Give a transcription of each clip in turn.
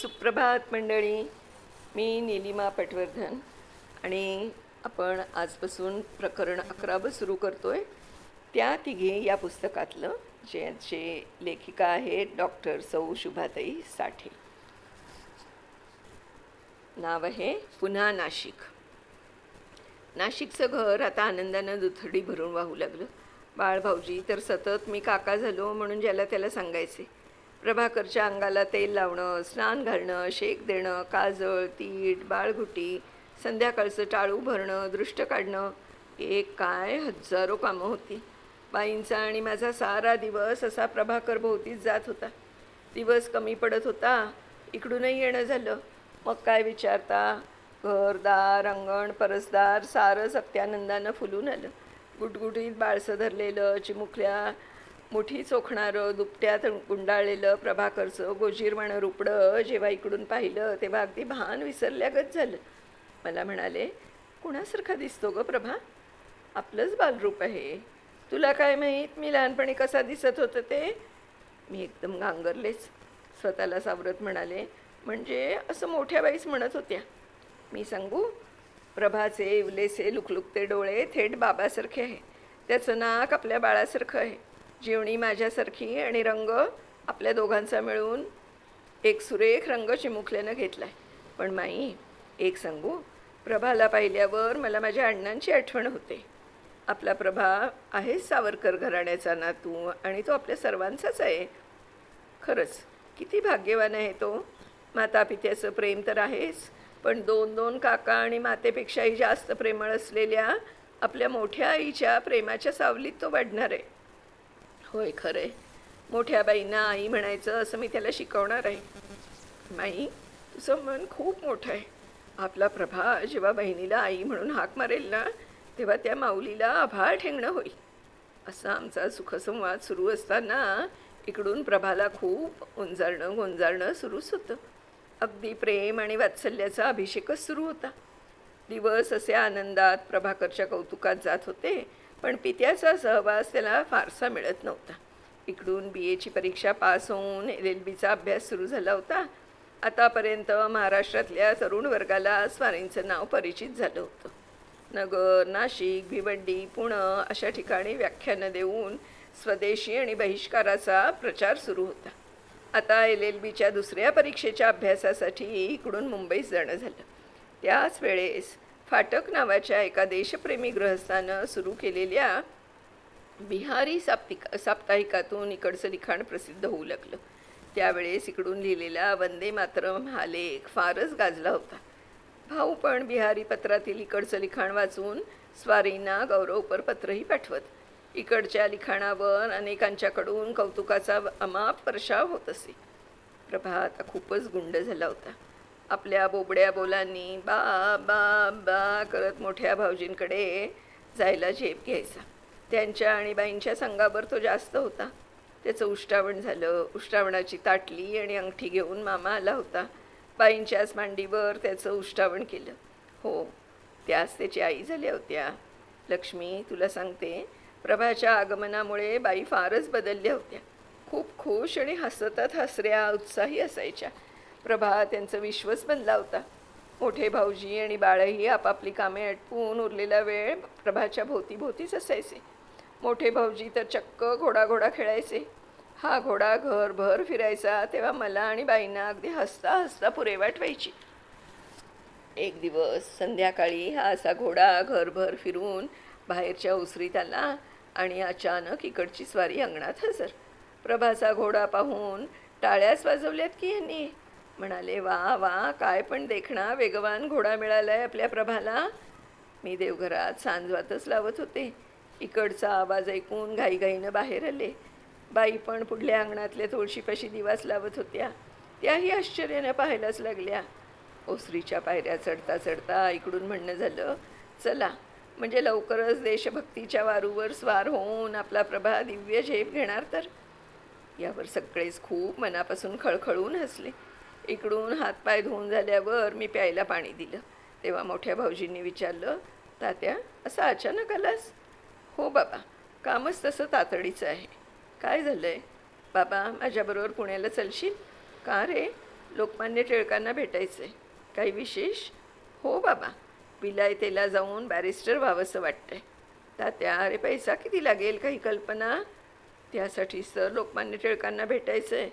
सुप्रभात मंडळी. मी निलिमा पटवर्धन आणि आपण आजपासून प्रकरण अकरावं सुरू करतो आहे त्या तिघे या पुस्तकातलं ज्याचे लेखिका आहेत डॉक्टर सौ शुभाताई साठे. नाव आहे पुन्हा नाशिक. नाशिकचं घर आता आनंदानं दुथडी भरून वाहू लागलं. बाळभाऊजी तर सतत मी काका झालो म्हणून ज्याला त्याला सांगायचे. प्रभाकरच्या अंगाला तेल लावणं स्नान घालणं शेक देणं काजळ तीट बाळघुटी संध्याकाळचं टाळू भरणं दृष्ट काढणं एक काय हजारो कामं होती. बाईंचा आणि माझा सारा दिवस असा प्रभाकर भोवतीच जात होता. दिवस कमी पडत होता इकडूनही येणं झालं. मग काय विचारता? घरदार अंगण परसदार सारं सत्यानंदानं फुलून आलं. गुटगुटीत बाळसं धरलेलं चिमुकल्या मुठी चोखणारं दुपट्यात गुंडाळलेलं प्रभाकरचं गोजीरवाणं रुपडं जेव्हा इकडून पाहिलं तेव्हा अगदी भान विसरल्यागत झालं. मला म्हणाले कुणासारखा दिसतो ग प्रभा? आपलंच बालरूप आहे. तुला काय माहीत मी लहानपणी कसा दिसत होतं ते? मी एकदम गांगरलेच स्वतःला सावरत म्हणाले म्हणजे असं मोठ्या बाईस म्हणत होत्या. मी सांगू प्रभाचे इवलेसे लुकलुकते डोळे थेट बाबासारखे आहे. त्याचं नाक आपल्या बाळासारखं आहे. जीवणी माझ्यासारखी आणि रंग आपल्या दोघांचा मिळून एक सुरेख रंग चिमुकल्यानं घेतला आहे पण माई एक सांगू? प्रभाला पाहिल्यावर मला माझ्या अण्णांची आठवण होते. आपला प्रभा आहे सावरकर घराण्याचा नातू आणि तो आपल्या सर्वांचाच आहे. खरंच किती भाग्यवान आहे तो. माता पित्याचं प्रेम तर आहेच पण दोन दोन काका आणि मातेपेक्षाही जास्त प्रेमळ असलेल्या आपल्या मोठ्या आईच्या प्रेमाच्या सावलीत तो वाढणार. आहे होय खरं आहे मोठ्या बाईंना आई म्हणायचं असं मी त्याला शिकवणार आहे. माई तुझं मन खूप मोठं आहे. आपला प्रभा जेव्हा बहिणीला आई म्हणून हाक मारेल ना तेव्हा त्या माऊलीला आभाळ ठेंगणं होईल. असा आमचा सुखसंवाद सुरू असताना इकडून प्रभाला खूप उंजारणं गोंजारणं सुरूच होतं. अगदी प्रेम आणि वात्सल्याचा अभिषेकच सुरू होता. दिवस असे आनंदात प्रभाकरच्या कौतुकात जात होते. पण पित्याचा सहवास त्याला फारसा मिळत नव्हता. इकडून बी एची परीक्षा पास होऊन एल एल बीचा अभ्यास सुरू झाला होता. आतापर्यंत महाराष्ट्रातल्या तरुण वर्गाला स्वारींचं नाव परिचित झालं होतं. नगर नाशिक भिवंडी पुणं अशा ठिकाणी व्याख्यानं देऊन स्वदेशी आणि बहिष्काराचा प्रचार सुरू होता. आता एल एल बीच्या दुसऱ्या परीक्षेच्या अभ्यासासाठी इकडून मुंबईत जाणं झालं. त्याच वेळेस फाटक नावाच्या एका देशप्रेमी गृहस्थानं सुरू केलेल्या बिहारी साप्तिक साप्ताहिकातून इकडचं लिखाण प्रसिद्ध होऊ लागलं. त्यावेळेस इकडून लिहिलेला वंदे मातरम हा लेख फारच गाजला होता. भाऊ पण बिहारी पत्रातील इकडचं लिखाण वाचून स्वारींना गौरवपर पत्रही पाठवत. इकडच्या लिखाणावर अनेकांच्याकडून कौतुकाचा अमाप वर्षाव होत असे. प्रभा आता खूपच गुंड झाला होता. आपल्या बोबड्या बोलांनी बा बा बा करत मोठ्या भाऊजींकडे जायला झेप घ्यायचा. त्यांच्या आणि बाईंच्या संघावर तो जास्त होता. त्याचं उष्टावण झालं. उष्टावणाची ताटली आणि अंगठी घेऊन मामा आला होता. बाईंच्याच मांडीवर त्याचं उष्टावण केलं. हो त्याच त्याची आई झाल्या होत्या. लक्ष्मी तुला सांगते प्रभाच्या आगमनामुळे बाई फारच बदलल्या होत्या. खूप खुश आणि हसतात हसऱ्या उत्साही असायच्या. प्रभा त्यांचा विश्वच बनला होता. मोठे भाऊजी आणि बाळही आपापली कामे आटपून उरलेला वेळ प्रभाच्या भोवतीभोवतीच असायचे. मोठे भाऊजी तर चक्क घोडा घोडा खेळायचे. हा घोडा घरभर फिरायचा तेव्हा मला आणि बाईंना अगदी हसता हसता पुरेवाट व्हायची एक दिवस संध्याकाळी हा असा घोडा घरभर फिरून बाहेरच्या उसरीत आला आणि अचानक इकडची स्वारी अंगणात हजर. प्रभाचा घोडा पाहून टाळ्याच वाजवल्यात की यांनी? म्हणाले वा वा काय पण देखणा वेगवान घोडा मिळालाय आपल्या प्रभाला. मी देवघरात सांजवातच लावत होते. इकडचा आवाज ऐकून घाईघाईनं बाहेर आले. बाई पण पुढल्या अंगणातल्या तुळशीपाशी दिवास लावत होत्या. त्याही आश्चर्यानं पाहायलाच लागल्या. ओसरीच्या पायऱ्या चढता चढता इकडून म्हणणं झालं चला म्हणजे लवकरच देशभक्तीच्या वारूवर स्वार होऊन आपला प्रभा दिव्य झेप घेणार तर? यावर सगळेच खूप मनापासून खळखळून हसले. इकडून हातपाय धुवून झाल्यावर मी प्यायला पाणी दिलं. तेव्हा मोठ्या भाऊजींनी विचारलं तात्या असं अचानक आलास? हो बाबा कामच तसं तातडीचं आहे. काय झालं आहे बाबा माझ्याबरोबर पुण्याला चलशील? का रे? लोकमान्य टिळकांना भेटायचं आहे काही विशेष? हो बाबा विलायतेला जाऊन बॅरिस्टर व्हावंसं वाटतंय. तात्या अरे पैसा किती लागेल? काही कल्पना? त्यासाठीच तर लोकमान्य टिळकांना भेटायचं आहे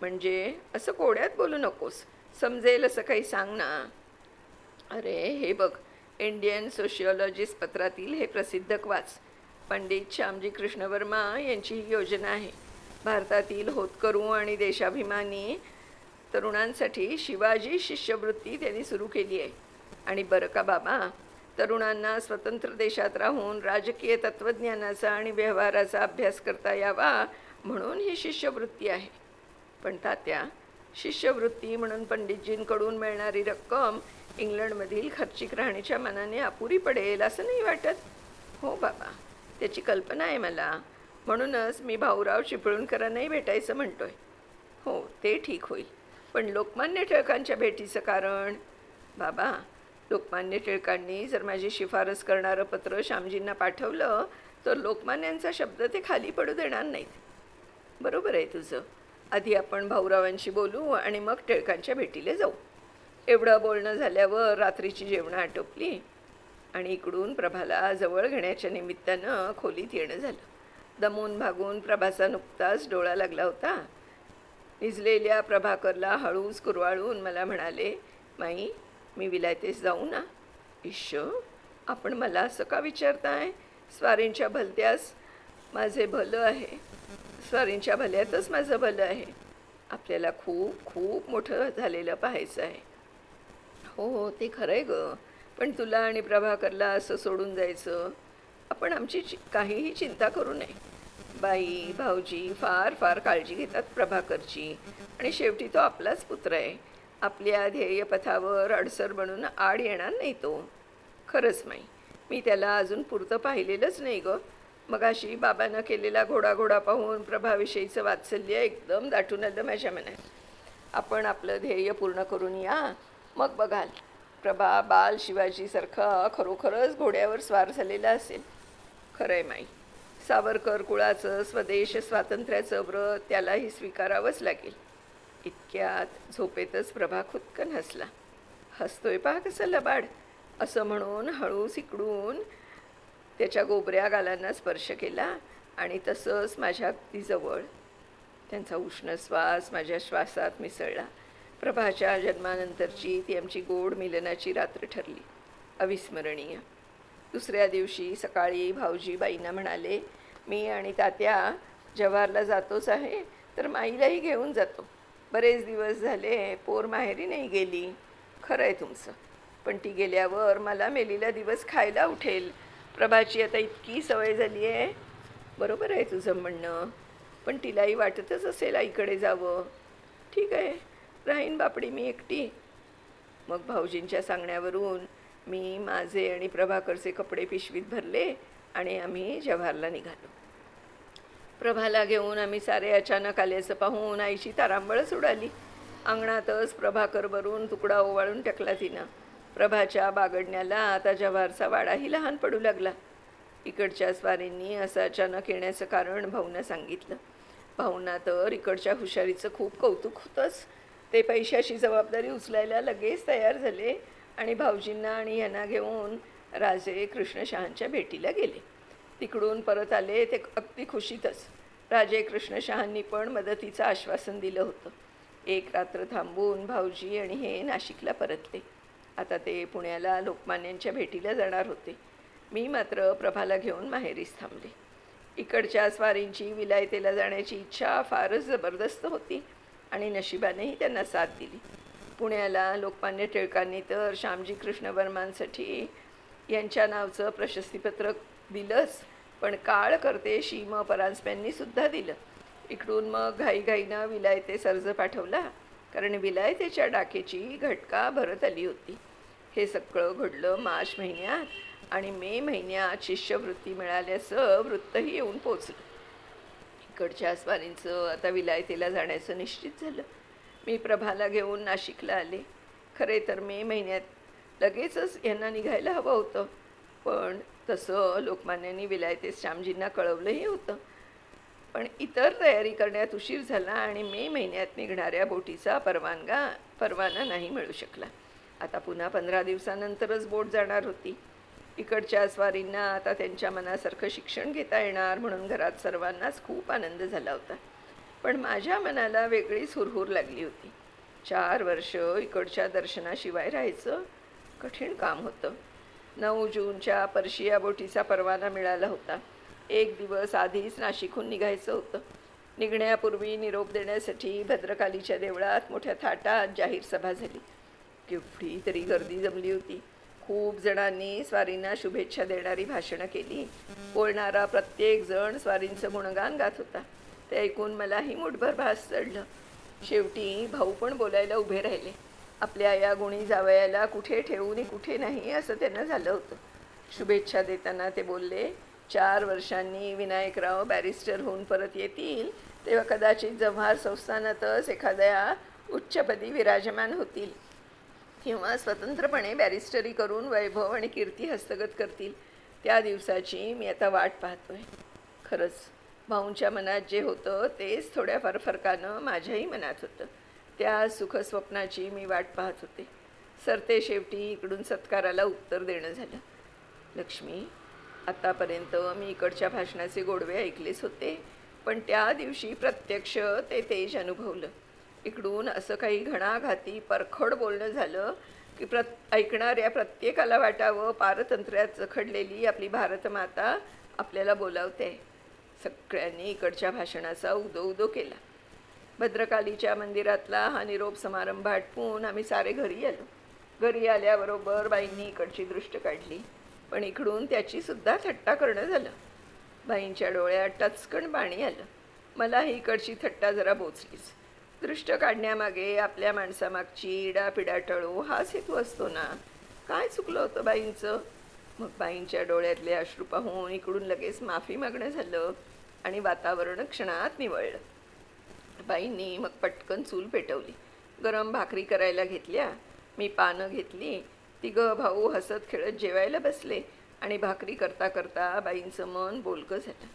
म्हणजे असं कोड्यात बोलू नकोस. समजेल असं काही सांग ना. अरे हे बघ. इंडियन सोशिओलॉजिस्ट पत्रातील हे प्रसिद्धक वाच. पंडित श्यामजी कृष्ण वर्मा यांची ही योजना आहे. भारतातील होतकरू आणि देशाभिमानी तरुणांसाठी शिवाजी शिष्यवृत्ती त्यांनी सुरू केली आहे. आणि बरं का बाबा? तरुणांना स्वतंत्र देशात राहून राजकीय तत्त्वज्ञानाचा आणि व्यवहाराचा अभ्यास करता यावा म्हणून ही शिष्यवृत्ती आहे. पण तात्या. शिष्यवृत्ती म्हणून पंडितजींकडून मिळणारी रक्कम इंग्लंडमधील खर्चिक राहण्याच्या मनाने अपुरी पडेल असं नाही वाटत? हो बाबा त्याची कल्पना आहे मला. म्हणूनच मी भाऊराव चिपळूणकरांनाही भेटायचं म्हणतोय. हो ते ठीक होईल. पण लोकमान्य टिळकांच्या भेटीचं कारण? बाबा लोकमान्य टिळकांनी जर माझी शिफारस करणारं पत्र श्यामजींना पाठवलं तर लोकमान्यांचा शब्द ते खाली पडू देणार नाहीत. बरोबर आहे तुझं. आधी आपण भाऊरावांशी बोलू आणि मग टिळकांच्या भेटीला जाऊ. एवढं बोलणं झाल्यावर रात्रीची जेवणं आटोपली आणि इकडून प्रभाला जवळ घेण्याच्या निमित्तानं खोलीत येणं झालं. दमून भागून प्रभाचा नुकताच डोळा लागला होता. निजलेल्या प्रभाकरला हळूच कुरवाळून मला म्हणाले माई मी विलायतेस जाऊ ना. इश्श आपण मला असं का विचारताय? स्वारींच्या भलत्यास माझे भलं आहे. स्वारींच्या भल्यातच माझं भलं आहे. आपल्याला खूप खूप मोठं झालेलं पाहायचं आहे. हो हो ते खरं आहे गं. पण तुला आणि प्रभाकरला असं सोडून जायचं आपण आमची चि काहीही चिंता करू नये. बाई भाऊजी फार फार काळजी घेतात प्रभाकरची. आणि शेवटी तो आपलाच पुत्र आहे. आपल्या ध्येयपथावर अडसर बनून आड येणार नाही तो. खरंच नाही मी त्याला अजून पुरतं पाहिलेलंच नाही गं. मगाशी बाबानं केलेला घोडा घोडा पाहून प्रभाविषयीचं वात्सल्य एकदम दाटून आलं माझ्या मनात. आपण आपलं ध्येय पूर्ण करून या. मग बघाल. प्रभा बाल शिवाजीसारखा खरोखरच घोड्यावर स्वार झालेला असेल. खरं आहे माई. सावरकर कुळाचं स्वदेश स्वातंत्र्याचं व्रत त्यालाही स्वीकारावंच लागेल. इतक्यात झोपेतच प्रभा खुदकन हसला. हसतोय पहा कसं लबाड. असं म्हणून हळू इकडून त्याच्या गोबऱ्या गालांना स्पर्श केला आणि तसंच माझ्या अगदी जवळ त्यांचा उष्ण श्वास माझ्या श्वासात मिसळला. प्रभाच्या जन्मानंतरची ती आमची गोड मिलनाची रात्र ठरली. अविस्मरणीय. दुसऱ्या दिवशी सकाळी भाऊजी बाईंना म्हणाले मी आणि तात्या जव्हारला जातोच आहे तर माईलाही घेऊन जातो. बरेच दिवस झाले पोर माहेरी नाही गेली. खरं आहे तुमचं. पण ती गेल्यावर मला मेलीला दिवस खायला उठेल. प्रभाची आता इतकी सवय झाली आहे. बरोबर आहे तुझं म्हणणं. पण तिलाही वाटतच असेल आईकडे जावं. ठीक आहे. राहीन बापडी मी एकटी. मग भाऊजींच्या सांगण्यावरून मी माझे आणि प्रभाकरचे कपडे पिशवीत भरले आणि आम्ही जव्हारला निघालो. प्रभाला घेऊन आम्ही सारे अचानक आल्याचं पाहून आईची तारांबळच उडाली अंगणातच प्रभाकरवरून तुकडा ओवाळून टाकला तिनं. प्रभाच्या बागडण्याला आता जव्हारचा वाडाही लहान पडू लागला. इकडच्या स्वारींनी असं अचानक येण्याचं कारण भाऊनं सांगितलं. भाऊंना तर इकडच्या हुशारीचं खूप कौतुक होतंच. ते पैशाची जबाबदारी उचलायला लगेच तयार झाले आणि भाऊजींना आणि यांना घेऊन राजे कृष्णशहांच्या भेटीला गेले. तिकडून परत आले ते अगदी खुशीतच. राजे कृष्णशहांनी पण मदतीचं आश्वासन दिलं होतं. एक रात्र थांबून भाऊजी आणि हे नाशिकला परतले. आता ते पुण्याला लोकमान्यांच्या भेटीला जाणार होते. मी मात्र प्रभाला घेऊन माहेरीस थांबले. इकडच्या स्वारींची विलायतेला जाण्याची इच्छा फारच जबरदस्त होती आणि नशिबानेही त्यांना साथ दिली. पुण्याला लोकमान्य टिळकांनी तर श्यामजी कृष्ण वर्मांसाठी यांच्या नावचं प्रशस्तीपत्रक दिलंच पण काळ करते शीम म परांजप्यांनीसुद्धा दिलं. इकडून मग घाईघाईनं विलायते सर्ज पाठवला. कारण विलायतेच्या डाकेची घटका भरत आली होती. हे सगळं घडलं मार्च महिन्यात आणि मे महिन्यात शिष्यवृत्ती मिळाल्याचं वृत्तही येऊन पोचलं. इकडच्या स्वारींचं आता विलायतेला जाण्याचं निश्चित झालं. मी प्रभाला घेऊन नाशिकला आले. खरे तर मे महिन्यात लगेचच यांना निघायला हवं होतं. पण तसं लोकमान्यांनी विलायते श्यामजींना कळवलंही होतं. पण इतर तयारी करण्यात उशीर झाला आणि मे महिन्यात निघणाऱ्या बोटीचा परवानगा परवाना नाही मिळू शकला. आता पुन्हा पंधरा दिवसानंतरच बोट जाणार होती. इकडच्या स्वारींना आता त्यांच्या मनासारखं शिक्षण घेता येणार म्हणून घरात सर्वांनाच खूप आनंद झाला होता. पण माझ्या मनाला वेगळीच हुरहुर लागली होती. चार वर्ष इकडच्या दर्शनाशिवाय राहायचं कठीण काम होतं. नऊ जूनच्या पर्शिया बोटीचा परवाना मिळाला होता. एक दिवस आधीच नाशिकहून निघायचं होतं. निघण्यापूर्वी निरोप देण्यासाठी भद्रकालीच्या देवळात मोठ्या थाटात जाहीर सभा झाली. केवढी तरी गर्दी जमली होती. खूप जणांनी स्वारींना शुभेच्छा देणारी भाषणं केली. बोलणारा प्रत्येक जण स्वारींचं गुणगान गात होता. ते ऐकून मलाही मुठभर भास चढलं. शेवटी भाऊ पण बोलायला उभे राहिले. आपल्या या गुणी जावयाला कुठे ठेवून कुठे नाही असं त्यांना झालं होतं. शुभेच्छा देताना ते बोलले चार वर्षांनी विनायकराव बॅरिस्टर होऊन परत येतील तेव्हा कदाचित जव्हार संस्थानातच एखाद्या उच्चपदी विराजमान होतील. किंवा स्वतंत्रपणे बॅरिस्टरी करून वैभव आणि कीर्ती हस्तगत करतील. त्या दिवसाची मी आता वाट पाहतोय. खरंच भाऊंच्या मनात जे होतं तेच थोड्याफार फरकानं माझ्याही मनात होतं. त्या सुखस्वप्नाची मी वाट पाहत होते. सरते शेवटी इकडून सत्काराला उत्तर देणं झालं. लक्ष्मी आतापर्यंत मी इकडच्या भाषणाचे गोडवे ऐकलेच होते पण त्या दिवशी प्रत्यक्ष ते तेज अनुभवलं. इकडून असं काही घणाघाती परखड बोलणं झालं की प्रत ऐकणाऱ्या प्रत्येकाला वाटावं पारतंत्र्यात जखडलेली आपली भारतमाता आपल्याला बोलावते. सगळ्यांनी इकडच्या भाषणाचा उदो उदो केला. भद्रकालीच्या मंदिरातला हा निरोप समारंभ आटपून आम्ही सारे घरी आलो. घरी आल्याबरोबर बाईंनी इकडची दृष्ट काढली. पण इकडून त्याचीसुद्धा थट्टा करणं झालं. बाईंच्या डोळ्यात टचकण पाणी आलं. मला ही इकडची थट्टा जरा बोचलीच दृष्ट काढण्यामागे आपल्या माणसामागची इडापिडा टळू हाच हेतू असतो ना. काय चुकलं होतं बाईंचं? मग बाईंच्या डोळ्यातले अश्रू पाहून इकडून लगेच माफी मागणं झालं आणि वातावरण क्षणात निवळलं. बाईंनी मग पटकन चूल पेटवली. गरम भाकरी करायला घेतल्या. मी पानं घेतली. तिघं भाऊ हसत खेळत जेवायला बसले आणि भाकरी करता करता बाईंचं मन बोलकं झालं.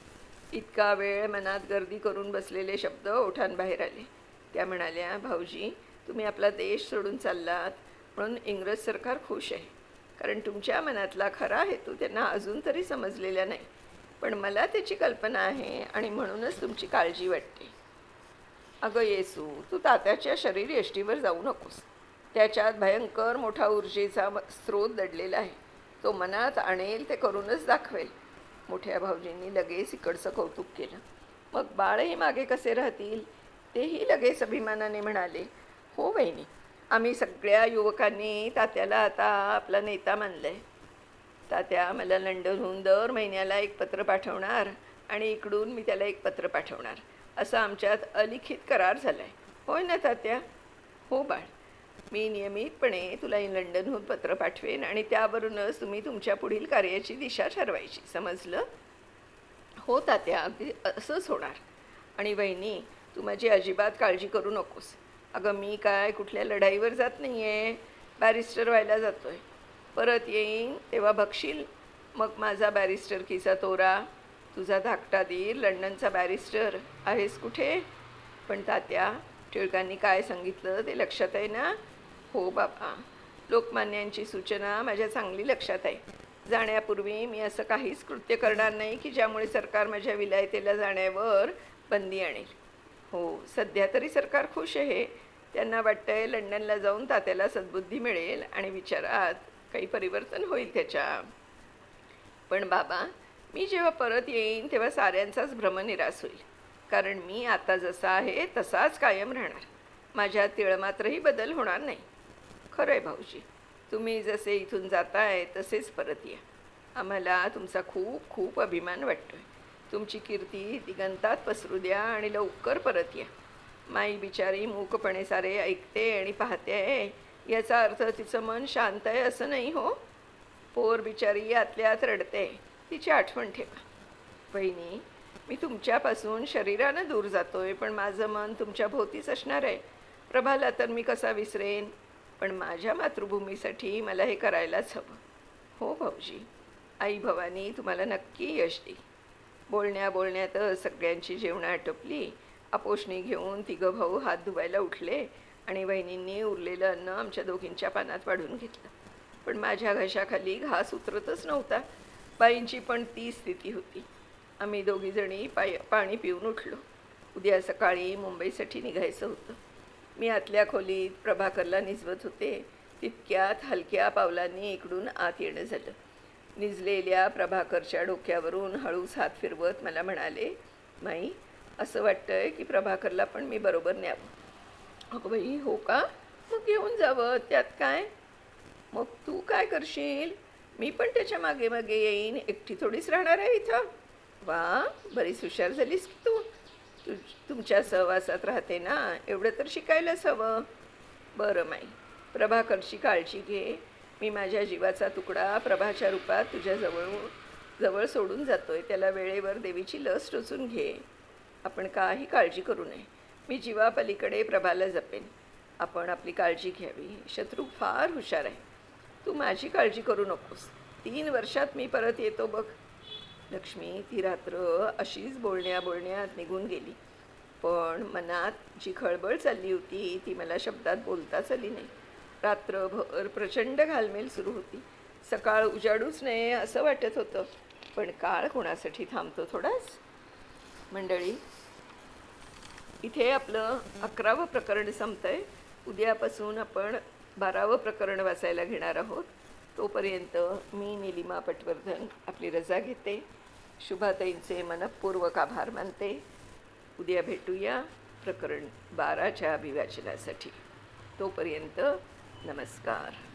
इतका वेळ मनात गर्दी करून बसलेले शब्द ओठांबाहेर आले. त्या म्हणाल्या भाऊजी तुम्ही आपला देश सोडून चाललात म्हणून इंग्रज सरकार खुश आहे. कारण तुमच्या मनातला खरा हेतू त्यांना अजून तरी समजलेला नाही. पण मला त्याची कल्पना आहे आणि म्हणूनच तुमची काळजी वाटते. अगं येसू तू तात्याच्या शरीर यष्टीवर जाऊ नकोस. त्याच्यात भयंकर मोठा ऊर्जेचा स्रोत दडलेला आहे. तो मनात आणेल ते करूनच दाखवेल. मोठ्या भाऊजींनी लगेच इकडचं कौतुक केलं. मग बाळही मागे कसे राहतील तेही लगेच अभिमानाने म्हणाले हो बहिणी आम्ही सगळ्या युवकांनी तात्याला आता आपला नेता मानलं आहे तात्या मला लंडनहून दर महिन्याला एक पत्र पाठवणार आणि इकडून मी त्याला एक पत्र पाठवणार. असं आमच्यात अलिखित करार झाला आहे होय ना तात्या? हो बाळ. मी नियमितपणे तुला लंडनहून पत्र पाठवेन आणि त्यावरूनच तुम्ही तुमच्या पुढील कार्याची दिशा ठरवायची. समजलं? हो तात्या. अगदी असंच होणार. आणि वहिनी तू माझी अजिबात काळजी करू नकोस. अगं मी काय कुठल्या लढाईवर जात नाही आहे बॅरिस्टर व्हायला जातो आहे परत येईन तेव्हा बघशील? मग माझा बॅरिस्टर किसा तोरा. तुझा धाकटा दीर लंडनचा बॅरिस्टर. आहेस कुठे? पण तात्या टिळकांनी काय सांगितलं ते लक्षात आहे ना? हो बाबा. लोकमान्यांची सूचना माझ्या चांगली लक्षात आहे. जाण्यापूर्वी मी असं काहीच कृत्य करणार नाही की ज्यामुळे सरकार माझ्या विलायतेला जाण्यावर बंदी आणेल. हो सध्या तरी सरकार खुश आहे. त्यांना वाटतंय लंडनला जाऊन तात्याला सद्बुद्धी मिळेल आणि विचारात काही परिवर्तन होईल त्याच्या. पण बाबा मी जेव्हा परत येईन तेव्हा साऱ्यांचाच भ्रमनिरास होईल. कारण मी आता जसा आहे तसाच कायम राहणार. माझ्या तिळमात्रही बदल होणार नाही. खरं आहे भाऊजी. तुम्ही जसे इथून जाताय तसेच परत या. आम्हाला तुमचा खूप खूप अभिमान वाटतोय. तुमची कीर्ती दिगंतात पसरू द्या आणि लवकर परत या. माई बिचारी मूकपणे सारे ऐकते आणि पाहते आहे याचा अर्थ तिचं मन शांत आहे असं नाही हो. पोर बिचारी आतल्या आत रडते तिची आठवण ठेवा. बहिणी मी तुमच्यापासून शरीरानं दूर जातोय पण माझं मन तुमच्या भोवतीच असणार आहे. प्रभाला तर मी कसा विसरेन? पण माझ्या मातृभूमीसाठी मला हे करायलाच हवं. हो भाऊजी. आई भवानी तुम्हाला नक्की यश दे. बोलण्या बोलण्यातच सगळ्यांची जेवणं आटोपली. आपोषणी घेऊन तिघं भाऊ हात धुवायला उठले आणि वहिनींनी उरलेलं अन्न आमच्या दोघींच्या पानात वाढून घेतलं. पण माझ्या घशाखाली घास उतरतच नव्हता. बाईंची पण ती स्थिती होती. आम्ही दोघीजणी पाय पाणी पिऊन उठलो. उद्या सकाळी मुंबईसाठी निघायचं होतं. मी आतल्या खोलीत प्रभाकरला निजवत होते. तितक्यात हलक्या पावलांनी इकडून आत येणं झालं. निजलेल्या प्रभाकरच्या डोक्यावरून हळूच हात फिरवत मला म्हणाले माई असं वाटतंय की प्रभाकरला पण मी बरोबर न्यावं. अगं बाई हो का? मग घेऊन जावं? त्यात काय? मग तू काय करशील? मी पण त्याच्यामागे मागे येईन. एकटी थोडीच राहणार आहे इथं. वा बरीच हुशार झालीस की तू. तु तुमच्या सहवासात राहते ना? एवढं तर शिकायलाच हवं. बरं माई. प्रभाकरची काळजी घे. मी माझ्या जीवाचा तुकडा प्रभाच्या रूपात तुझ्याजवळ जवळ सोडून जातो आहे त्याला वेळेवर देवीची लस टोचून घे. आपण काही काळजी करू नये. मी जीवापलीकडे प्रभाला जपेन. आपण आपली काळजी घ्यावी. शत्रू फार हुशार आहे. तू माझी काळजी करू नकोस. तीन वर्षात मी परत येतो बघ. लक्ष्मी ती रात्र अशीच बोलण्या बोलण्यात निघून गेली. पण मनात जी खळबळ चालली होती ती मला शब्दात बोलताच आली नाही. रात्रभर प्रचंड घालमेल सुरू होती. सकाळ उजाडूच नये असं वाटत होतं. पण काळ कोणासाठी थांबतो थोडाच? मंडळी इथे आपलं अकरावं प्रकरण संपतंय. उद्यापासून आपण बारावं प्रकरण वाचायला घेणार आहोत. तोपर्यंत मी निलिमा पटवर्धन आपली रजा घेते. शुभाताईंचे मनपूर्वक आभार मानते. उद्या भेटूया प्रकरण बाराच्या अभिवाचनासाठी. तोपर्यंत नमस्कार.